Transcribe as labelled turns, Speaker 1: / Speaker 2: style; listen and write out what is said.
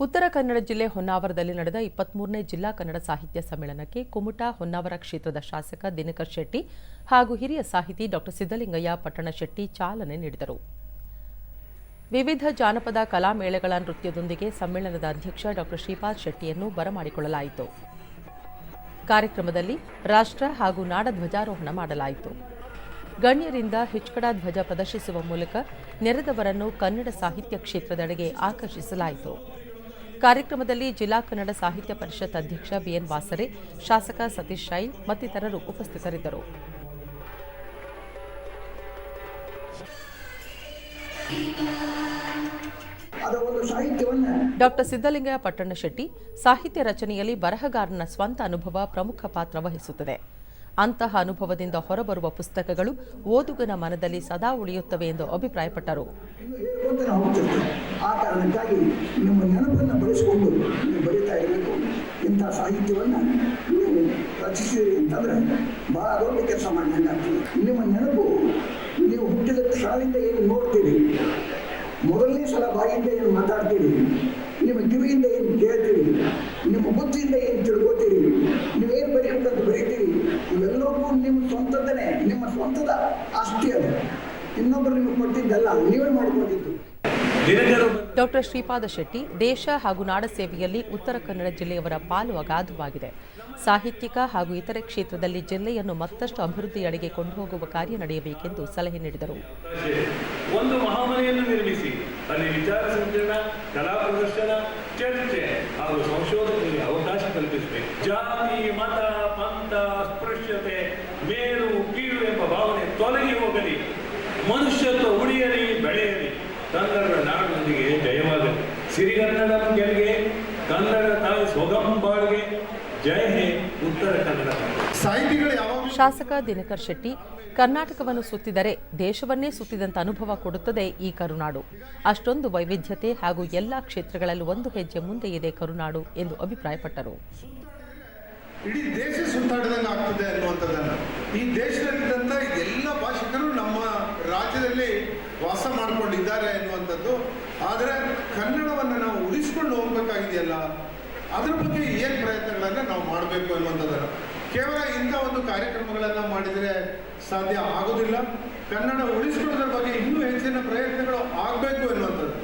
Speaker 1: ಉತ್ತರ ಕನ್ನಡ ಜಿಲ್ಲೆ ಹೊನ್ನಾವರದಲ್ಲಿ ನಡೆದ ಇಪ್ಪತ್ಮೂರನೇ ಜಿಲ್ಲಾ ಕನ್ನಡ ಸಾಹಿತ್ಯ ಸಮ್ಮೇಳನಕ್ಕೆ ಕುಮಟಾ ಹೊನ್ನಾವರ ಕ್ಷೇತ್ರದ ಶಾಸಕ ದಿನಕರ್ ಶೆಟ್ಟಿ ಹಾಗೂ ಹಿರಿಯ ಸಾಹಿತಿ ಡಾಕ್ಟರ್ ಸಿದ್ದಲಿಂಗಯ್ಯ, ಪಟ್ಟಣ ಶೆಟ್ಟಿ ಚಾಲನೆ ನೀಡಿದರು. ವಿವಿಧ ಜಾನಪದ ಕಲಾಮೇಳಗಳ ನೃತ್ಯದೊಂದಿಗೆ ಸಮ್ಮೇಳನದ ಅಧ್ಯಕ್ಷ ಡಾಕ್ಟರ್ ಶ್ರೀಪಾದ್ ಶೆಟ್ಟಿಯನ್ನು ಬರಮಾಡಿಕೊಳ್ಳಲಾಯಿತು. ಕಾರ್ಯಕ್ರಮದಲ್ಲಿ ರಾಷ್ಟ್ರ ಹಾಗೂ ನಾಡ ಧ್ವಜಾರೋಹಣ ಮಾಡಲಾಯಿತು. ಗಣ್ಯರಿಂದ ಹಿಚ್ಕಡ ಧ್ವಜ ಪ್ರದರ್ಶಿಸುವ ಮೂಲಕ ನೆರೆದವರನ್ನು ಕನ್ನಡ ಸಾಹಿತ್ಯ ಕ್ಷೇತ್ರದೆಡೆಗೆ ಆಕರ್ಷಿಸಲಾಯಿತು. ಕಾರ್ಯಕ್ರಮದಲ್ಲಿ ಜಿಲ್ಲಾ ಕನ್ನಡ ಸಾಹಿತ್ಯ ಪರಿಷತ್ ಅಧ್ಯಕ್ಷ ಬಿಎನ್ ವಾಸರೆ, ಶಾಸಕ ಸತೀಶ್ ಶೈನ್ ಮತ್ತಿತರರು ಉಪಸ್ಥಿತರಿದ್ದರು. ಡಾಕ್ಟರ್ ಸಿದ್ದಲಿಂಗಯ್ಯ ಪಟ್ಟಣಶೆಟ್ಟಿ, ಸಾಹಿತ್ಯ ರಚನೆಯಲ್ಲಿ ಬರಹಗಾರನ ಸ್ವಂತ ಅನುಭವ ಪ್ರಮುಖ ಪಾತ್ರ ವಹಿಸುತ್ತದೆ. ಅಂತಹ ಅನುಭವದಿಂದ ಹೊರಬರುವ ಪುಸ್ತಕಗಳು ಓದುಗನ ಮನದಲ್ಲಿ ಸದಾ ಉಳಿಯುತ್ತವೆ ಎಂದು ಅಭಿಪ್ರಾಯಪಟ್ಟರು.
Speaker 2: ಆ ಕಾರಣಕ್ಕಾಗಿ ಮೊದಲನೇ ಸಲ ಬಾಯಿಂದ ಏನು ಮಾತಾಡ್ತೀರಿ? ನಿಮ್ಮ ಕಿವಿಯಿಂದ ಏನು ಕೇಳ್ತೀರಿ? ನಿಮ್ಮ ಸ್ವಂತದನೇ ನಿಮ್ಮ ಸ್ವಂತದ ಆಸ್ತಿ ಅದು. ಇನ್ನೊಬ್ಬರು ನಿಮಗೆ ಕೊಟ್ಟಿದ್ದಲ್ಲ ನೀವೇ ಮಾಡಿಕೊಂಡಿದ್ದು.
Speaker 1: ಡಾಕ್ಟರ್ ಶ್ರೀಪಾದ ಶೆಟ್ಟಿ ದೇಶ ಹಾಗೂ ನಾಡ ಸೇವೆಯಲ್ಲಿ ಉತ್ತರ ಕನ್ನಡ ಜಿಲ್ಲೆಯವರ ಪಾಲು ಅಗಾಧವಾಗಿದೆ. ಸಾಹಿತ್ಯಿಕ ಹಾಗೂ ಇತರೆ ಕ್ಷೇತ್ರದಲ್ಲಿ ಜಿಲ್ಲೆಯನ್ನು ಮತ್ತಷ್ಟು ಅಭಿವೃದ್ಧಿಯಡೆಗೆ ಕೊಂಡೊಯ್ಯುವ ಕಾರ್ಯ ನಡೆಯಬೇಕೆಂದು ಸಲಹೆ ನೀಡಿದರು.
Speaker 3: ಒಂದು ಮಹಾಮನೆಯನ್ನು ನಿರ್ಮಿಸಿ ಅಲ್ಲಿ ವಿಚಾರ ಸಂಕಿರಣ ಕಲಾ ಪ್ರದರ್ಶನ ಚರ್ಚೆ ಹಾಗೂ ಸಂಶೋಧನೆಗೆ ಅವಕಾಶ ಕಲ್ಪಿಸಬೇಕು. ಜಾತಿ ಮತ ಪಂಥ ಮನುಷ್ಯತ್ವ ಉಳಿಯಲಿ ಬೆಳೆಯಲಿ. ಕನ್ನಡ ನಾಡಿನೊಂದಿಗೆ ಜಯವಾಗಲಿ. ಸಿರಿಗನ್ನಡಂ ಗೆಲ್ಗೆ ಕನ್ನಡ ತಾಯಿ ಸೊಗಂಬಾಳ್ಗೆ ಜಯ ಹೇ ಉತ್ತರ ಕನ್ನಡ
Speaker 4: ಸಾಹಿತಿಗಳು ಯಾವ
Speaker 1: ಶಾಸಕ ದಿನಕರ್ ಶೆಟ್ಟಿ ಕರ್ನಾಟಕವನ್ನು ಸುತ್ತಿದರೆ ದೇಶವನ್ನೇ ಸುತ್ತಿದಂತ ಅನುಭವ ಕೊಡುತ್ತದೆ ಈ ಕರುನಾಡು. ಅಷ್ಟೊಂದು ವೈವಿಧ್ಯತೆ ಹಾಗೂ ಎಲ್ಲ ಕ್ಷೇತ್ರಗಳಲ್ಲೂ ಒಂದು ಹೆಜ್ಜೆ ಮುಂದೆ ಇದೆ ಕರುನಾಡು ಎಂದು ಅಭಿಪ್ರಾಯಪಟ್ಟರು.
Speaker 4: ಇಡೀ ದೇಶ ಸುತ್ತಾಡಿದಂಗೆ ಆಗ್ತದೆ ಅನ್ನುವಂಥದ್ದನ್ನು. ಈ ದೇಶದಲ್ಲಿದ್ದಂಥ ಎಲ್ಲ ವಾಸ ಮಾಡಿಕೊಂಡಿದ್ದಾರೆ ಎನ್ನುವಂಥದ್ದು ಆದರೆ ಕನ್ನಡವನ್ನು ನಾವು ಉಳಿಸ್ಕೊಂಡು ಹೋಗ್ಬೇಕಾಗಿದೆಯಲ್ಲ, ಅದ್ರ ಬಗ್ಗೆ ಏನು ಪ್ರಯತ್ನಗಳನ್ನು ನಾವು ಮಾಡಬೇಕು ಅನ್ನುವಂಥದ್ದನ್ನು. ಕೇವಲ ಇಂಥ ಒಂದು ಕಾರ್ಯಕ್ರಮಗಳನ್ನು ಮಾಡಿದರೆ ಸಾಧ್ಯ ಆಗೋದಿಲ್ಲ. ಕನ್ನಡ ಉಳಿಸ್ಕೊಳ್ಳೋದ್ರ ಬಗ್ಗೆ ಇನ್ನೂ ಹೆಚ್ಚಿನ ಪ್ರಯತ್ನಗಳು ಆಗಬೇಕು ಎನ್ನುವಂಥದ್ದು